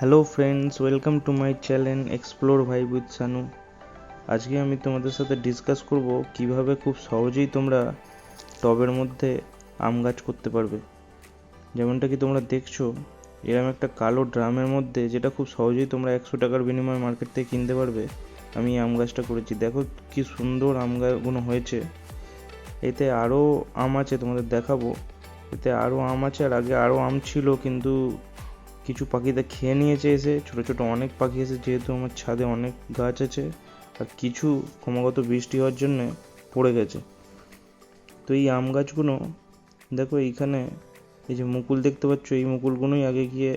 Hello friends welcome to my channel explore ভাই with Sanu আজকে আমি তোমাদের সাথে ডিসকাস করব কীভাবে খুব সহজেই তোমরা টবের মধ্যে আম গাছ করতে পারবে। যেমনটা কি তোমরা দেখছ এরকম একটা কালো ড্রামের মধ্যে যেটা খুব সহজেই তোমরা একশো টাকার বিনিময়ে মার্কেট থেকে কিনতে পারবে, আমি এই আম গাছটা করেছি। দেখো কি সুন্দর আম গাছগুলো হয়েছে। এতে আরও আম আছে তোমাদের দেখাবো। এতে আরও আম আছে, আর আগে আরও আম ছিল, কিন্তু কিছু পাখিতে খেয়ে নিয়েছে এসে। ছোট ছোট অনেক পাখি এসে, যেহেতু আমার ছাদে অনেক গাছ আছে, আর কিছু ক্রমাগত বৃষ্টি হওয়ার জন্যে পড়ে গেছে। তো এই আম গাছগুলো, দেখো এইখানে, এই যে মুকুল দেখতে পাচ্ছ, এই মুকুলগুলোই আগে গিয়ে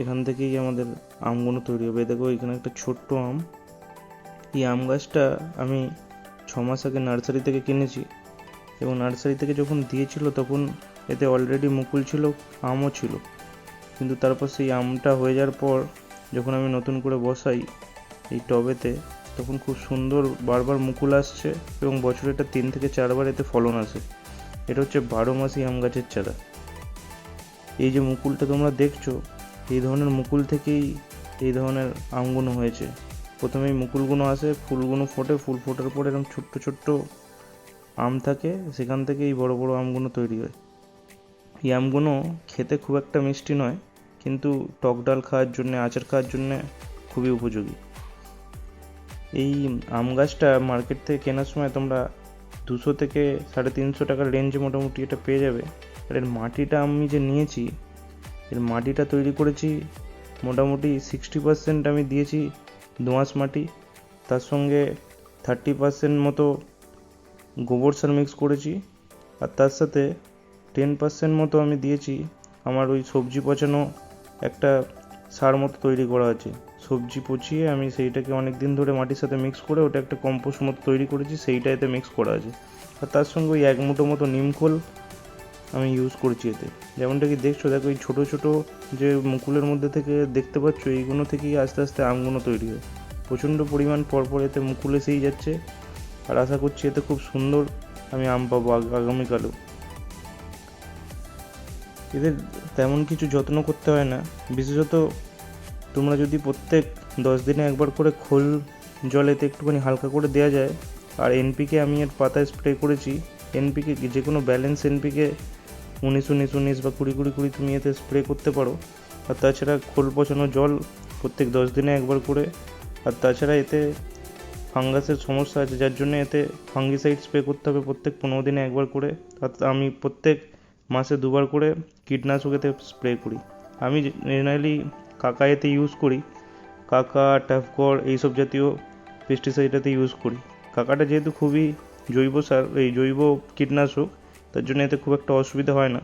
এখান থেকেই আমাদের আমগুলো তৈরি হবে। দেখো এখানে একটা ছোট্ট আম। এই আম গাছটা আমি ছ মাস আগে নার্সারি থেকে কিনেছি এবং নার্সারি থেকে যখন দিয়েছিল, তখন এতে অলরেডি মুকুল ছিল, আমও ছিল। কিন্তু তারপর সেই আমটা হয়ে যাওয়ার পর যখন আমি নতুন করে বসাই এই টবেতে, তখন খুব সুন্দর বারবার মুকুল আসছে এবং বছরে এটা তিন থেকে চারবার এতে ফলন আসে। এটা হচ্ছে বারো মাসি আম গাছের চারা। এই যে মুকুলটা তোমরা দেখছ, এই ধরনের মুকুল থেকেই এই ধরনের আমগুলো হয়েছে। প্রথমে মুকুলগুলো আসে ফুলগুলো ফোটে, ফুল ফোটার পর এরকম ছোট্ট ছোট্ট আম থাকে, সেখান থেকে এই বড় বড় আমগুলো তৈরি হয়। এই আমগুলো খেতে খুব একটা মিষ্টি নয়, কিন্তু টক ডাল খাওয়ার জন্যে, আচার খাওয়ার জন্যে খুবই উপযোগী। এই আম গাছটা মার্কেট থেকে কেনার সময় তোমরা দুশো থেকে সাড়ে তিনশো টাকার রেঞ্জে মোটামুটি এটা পেয়ে যাবে। আর এর মাটিটা আমি যে নিয়েছি, এর মাটিটা তৈরি করেছি, মোটামুটি সিক্সটি পার্সেন্ট আমি দিয়েছি দোঁয়াশ মাটি। তার সঙ্গে থার্টি পার্সেন্ট মতো গোবর সার মিক্স করেছি। আর তার সাথে টেন পার্সেন্ট মতো আমি দিয়েছি। আমার ওই সবজি পচানো একটা সার মতো তৈরি করা আছে। সবজি পচিয়ে আমি সেইটাকে অনেক দিন ধরে মাটির সাথে মিক্স করে ওটা একটা কম্পোস্ট মতো তৈরি করেছি সেইটা এতে মিক্স করা আছে। আর তার সঙ্গে ওই এক মুঠো মতো নিমখোল আমি ইউজ করছি এতে। যেমনটা কি দেখছ, দেখো এই ছোটো ছোটো যে মুকুলের মধ্যে থেকে দেখতে পাচ্ছ, এইগুলো থেকেই আস্তে আস্তে আমগুলো তৈরি হয়। প্রচণ্ড পরিমাণ পরপর এতে মুকুল এসেই যাচ্ছে। আর আশা করছি এতে খুব সুন্দর আমি আম পাবো আগ- আগামীকালেও। এদের তেমন কিছু যত্ন করতে হয় না। বিশেষত তোমরা যদি প্রত্যেক দশ দিনে একবার করে খোল জলেতে একটুখানি হালকা করে দেওয়া যায়, আর এনপিকে আমি এর পাতায় স্প্রে করেছি এনপিকে যে কোনো ব্যালেন্স এনপিকে উনিশ উনিশ উনিশ বা কুড়ি কুড়ি কুড়ি তুমি এতে স্প্রে করতে পারো। আর তাছাড়া খোল পচানো জল প্রত্যেক দশ দিনে একবার করে, আর তাছাড়া এতে ফাঙ্গাসের সমস্যা আছে, যার জন্য এতে ফাঙ্গিসাইড স্প্রে করতে হবে প্রত্যেক পনেরো দিনে একবার করে। আমি প্রত্যেক মাসে দুবার করে কীটনাশক এতে স্প্রে করি। আমি জেনারেলি কাকা এতে ইউজ করি, কাকা ট্যাফকর এইসব জাতীয় পেস্টিসাইড এতে ইউজ করি। কাকাটা যেহেতু খুবই জৈব সার, এই জৈব কীটনাশক, তার জন্য এতে খুব একটা অসুবিধা হয় না।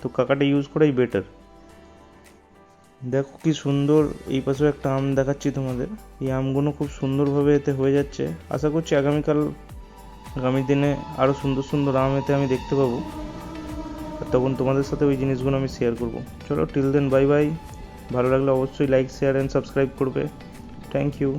তো কাকাটা ইউজ করাই বেটার দেখো কি সুন্দর এই পাশেও একটা আম দেখাচ্ছি তোমাদের। এই আমগুলো খুব সুন্দরভাবে এতে হয়ে যাচ্ছে। আশা করছি আগামীকাল, আগামী দিনে আরও সুন্দর সুন্দর আম এতে আমি দেখতে পাবো। আর তখন তোমাদের সাথে ওই জিনিসগুলো আমি শেয়ার করব। চলো টিল দেন বাই বাই ভালো লাগলে অবশ্যই লাইক শেয়ার অ্যান্ড সাবস্ক্রাইব করবে। Thank you